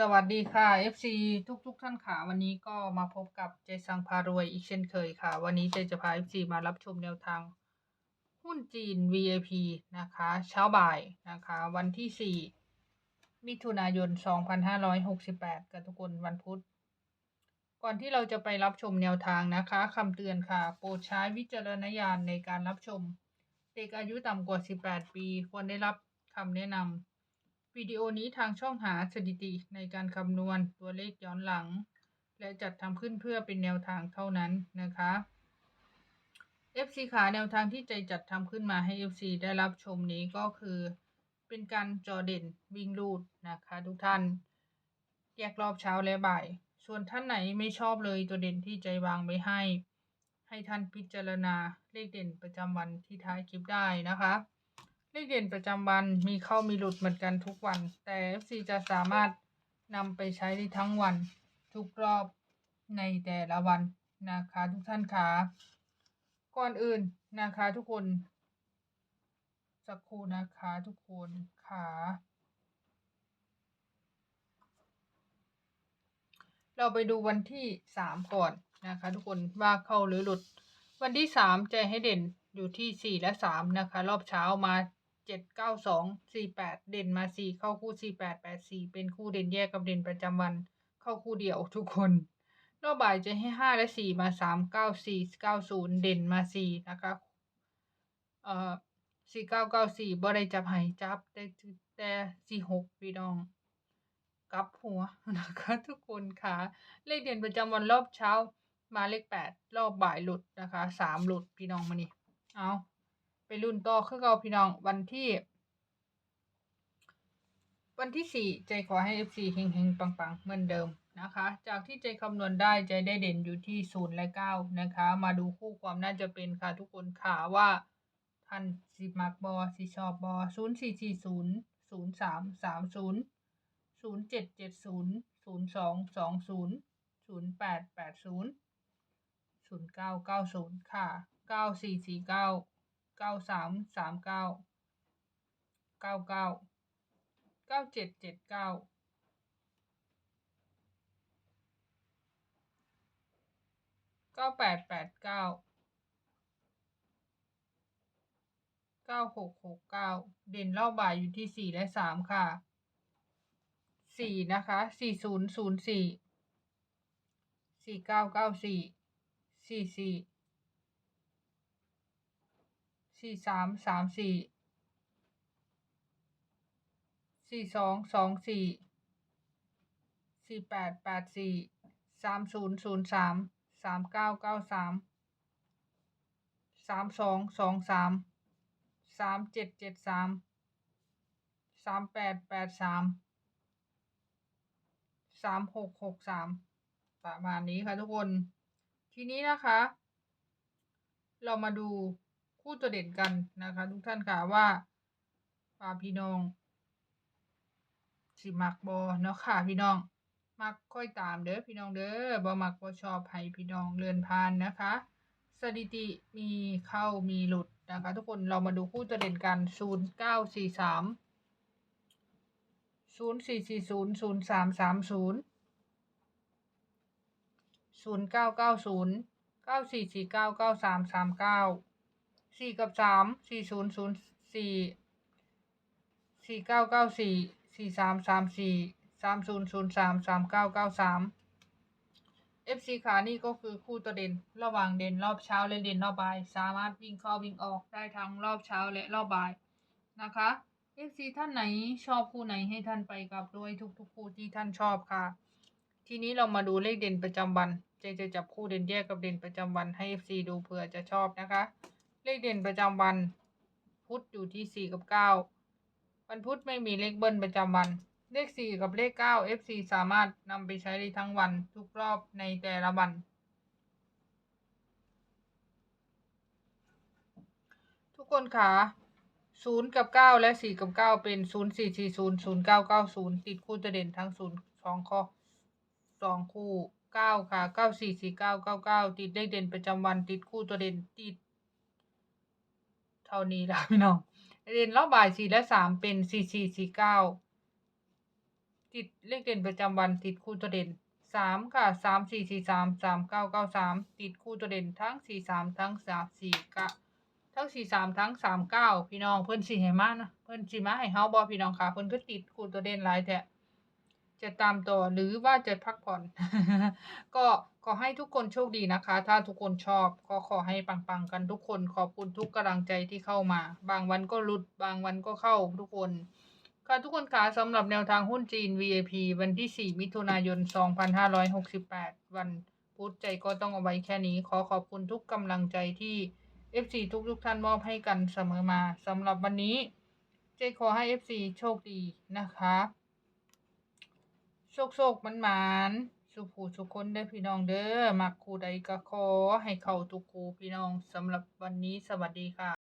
สวัสดีค่ะ FC ทุกทุกๆท่านค่ะ วันนี้ก็มาพบกับเจสังพารวยอีกเช่นเคยค่ะ วันนี้เจจะพา FC มารับชมแนวทาง หุ้นจีน VIP นะคะ เช้าบ่ายนะคะ วันที่ 4 มิถุนายน 2568 กับทุกคนวันพุธ ก่อนที่เราจะไปรับชมแนวทางนะคะคำเตือนค่ะ โปรดใช้วิจารณญาณในการรับชม เด็กอายุต่ำกว่า 18 ปี ควรได้รับคำแนะนำ วิดีโอนี้ทางช่องหาสถิติในการคำนวณตัวเลขย้อนหลัง และจัดทำขึ้นเพื่อเป็นแนวทางเท่านั้นนะคะ FC ขาแนวทางที่ใจจัดทำขึ้นมาให้ FC ได้รับชมนี้ก็คือ เป็นการจอเด่นวิ่งรูดนะคะทุกท่าน แยกรอบเช้าและบ่าย ส่วนท่านไหนไม่ชอบเลยตัวเด่นที่ใจวางไว้ให้ ให้ท่านพิจารณาเลขเด่นประจำวันที่ท้ายคลิปได้นะคะ เลขเด่นประจำวันมีเข้ามีหลุดเหมือนกันทุกวัน แต่ FC จะสามารถนำไปใช้ได้ทั้งวัน ทุกรอบในแต่ละวันนะคะทุกท่านคะก่อนอื่นนะคะทุกคนสักครู่นะคะทุกคนค่ะเราไปดูวันที่สามก่อนนะคะ ทุกคนว่าเข้าหรือหลุด วันที่สามใจให้เด่นอยู่ที่สี่และสามนะคะ รอบเช้ามา เจ็ดเก้าสองสี่แปดเด่นมาสี่เข้าคู่สี่แปดแปดสี่เป็นคู่เด่นแยกกับเด่นประจำวัน เข้าคู่เดียวทุกคนรอบบ่ายจะให้ห้าและสี่มาสามเก้าสี่เก้าศูนย์เด่นมาสี่นะคะเอ่อสี่เก้าเก้าสี่บ่ได้จับให้จับแต่แต่สี่หกพี่น้องกลับหัวนะคะทุกคนค่ะเลขเด่นประจำวันรอบเช้ามาเลขแปดรอบบ่ายหลุดนะคะสามหลุดพี่น้องมานี่เอา รุ่นต่อคือเราพี่น้องวันที่ วันที่สี่ใจขอให้ FC เฮงเฮงปังปังๆ เหมือนเดิมนะคะ จากที่ใจคำนวณได้ใจได้เด่นอยู่ที่ศูนย์และเก้านะคะ มาดูคู่ความน่าจะเป็นค่ะทุกคนค่ะว่าท่านสิมักบอสิชอบบอศูนย์สี่สี่ศูนย์ศูนย์สามสามศูนย์ศูนย์เจ็ดเจ็ดศูนย์ศูนย์สองสองศูนย์ศูนย์แปดแปดศูนย์ศูนย์เก้าเก้าศูนย์ค่ะเก้าสี่สี่เก้า เก้าสามสามเก้าเก้าเก้าเก้าเจ็ดเจ็ดเก้าเก้าแปดแปดเก้าเก้าหกหกเก้าเด่นรอบบ่ายอยู่ที่สี่และสามค่ะสี่นะคะสี่ศูนย์ศูนย์สี่สี่เก้าเก้าสี่สี่สี่ สี่สามสามสี่สี่สองสองสี่สี่แปดแปดสี่สามศูนย์ศูนย์สามสามเก้าเก้าสามสามสองสองสามสามเจ็ดเจ็ดสามสามแปดแปดสามสามหกหกสามประมาณนี้ค่ะทุกคน ทีนี้นะคะ เรามาดู คู่ตัวเด่นกันนะคะ ทุกท่านค่ะว่าป่าพี่น้องสิมักบอเนาะค่ะพี่น้องมักค่อยตามเด้อพี่น้องเด้อบ่มักบ่ชอบให้พี่น้องเลื่อนผ่านนะคะ สถิติมีเข้ามีหลุดนะคะ ทุกคนเรามาดูคู่ตัวเด่นกันศูนย์เก้าสี่สามศูนย์สี่สี่ศูนย์ศูนย์สามสามศูนย์ศูนย์เก้าเก้าศูนย์เก้าสี่สี่เก้าเก้าสามสามเก้า สี่กับสามสี่ศูนย์ศูนย์สี่สี่เก้าเก้าสี่สี่สามสามสี่สามศูนย์ศูนย์สามสามเก้าเก้าสาม FC ขานี่ก็คือคู่ตัวเด่นระหว่างเด่นรอบเช้าและเด่นรอบบ่าย สามารถวิ่งเข้าวิ่งออกได้ทั้งรอบเช้าและรอบบ่ายนะคะ FC ท่านไหนชอบคู่ไหนให้ท่านไปกับด้วยทุกๆคู่ที่ท่านชอบค่ะ ทีนี้เรามาดูเลขเด่นประจำวัน เจจะจับคู่เด่นแยกกับเด่นประจำวันให้ FC ดูเผื่อจะชอบนะคะ เลขเด่นประจำวัน พุธอยู่ที่สี่กับเก้าวันพุธไม่มีเลขเบิ้ลประจำวัน เลขสี่กับเลขเก้า FC สามารถนำไปใช้ได้ทั้งวันทุกรอบในแต่ละวัน ทุกคนค่ะศูนย์กับเก้าและสี่กับเก้าเป็นศูนย์สี่สี่ศูนย์ศูนย์เก้าเก้าศูนย์ติดคู่ตัวเด่นทั้งศูนย์สองข้อสองคู่เก้าค่ะเก้าสี่สี่เก้าเก้าเก้าติดเลขเด่นประจำวันติดคู่ตัวเด่นติด ท่านี้แล้วพี่น้องเรียนรอบบ่ายสี่และสามเป็นสี่สี่สี่เก้าติดเลขเด่นประจำวันติดคู่ตัวเด่นสามค่ะสามสี่สี่สามสามเก้าเก้าสามติดคู่ตัวเด่นทั้งสี่สามทั้งสามสี่ก้าทั้งสี่สามทั้งสามเก้าพี่น้องเพิ่อนสี่ให้มานะเพิ่อนสี่มาให้เฮาบ่พี่น้องค่ะเพิ่อนก็ติดคู่ตัวเด่นหลายแต่ จะตามต่อหรือว่าจะพักผ่อน ก็ขอให้ทุกคนโชคดีนะคะ ถ้าทุกคนชอบก็ขอให้ปังๆกันทุกคนขอบคุณทุกกำลังใจที่เข้ามา บางวันก็หลุดบางวันก็เข้าทุกคน ค่ะทุกคนคะสำหรับแนวทางหุ้นจีน VIP วันที่ 4 มิถุนายน 2568 วันพุธใจก็ต้องเอาไว้แค่นี้ ขอขอบคุณทุกกำลังใจที่ FC ทุกทุกๆท่านมอบให้กันเสมอมาสำหรับวันนี้ เจขอให้ FC โชคดีนะคะ โชคโชคมันหมานสุขูสุขคนเด้อพี่น้องเด้อมักคูใดก็ขอให้เข้าทุกคูพี่น้องสำหรับวันนี้สวัสดีค่ะ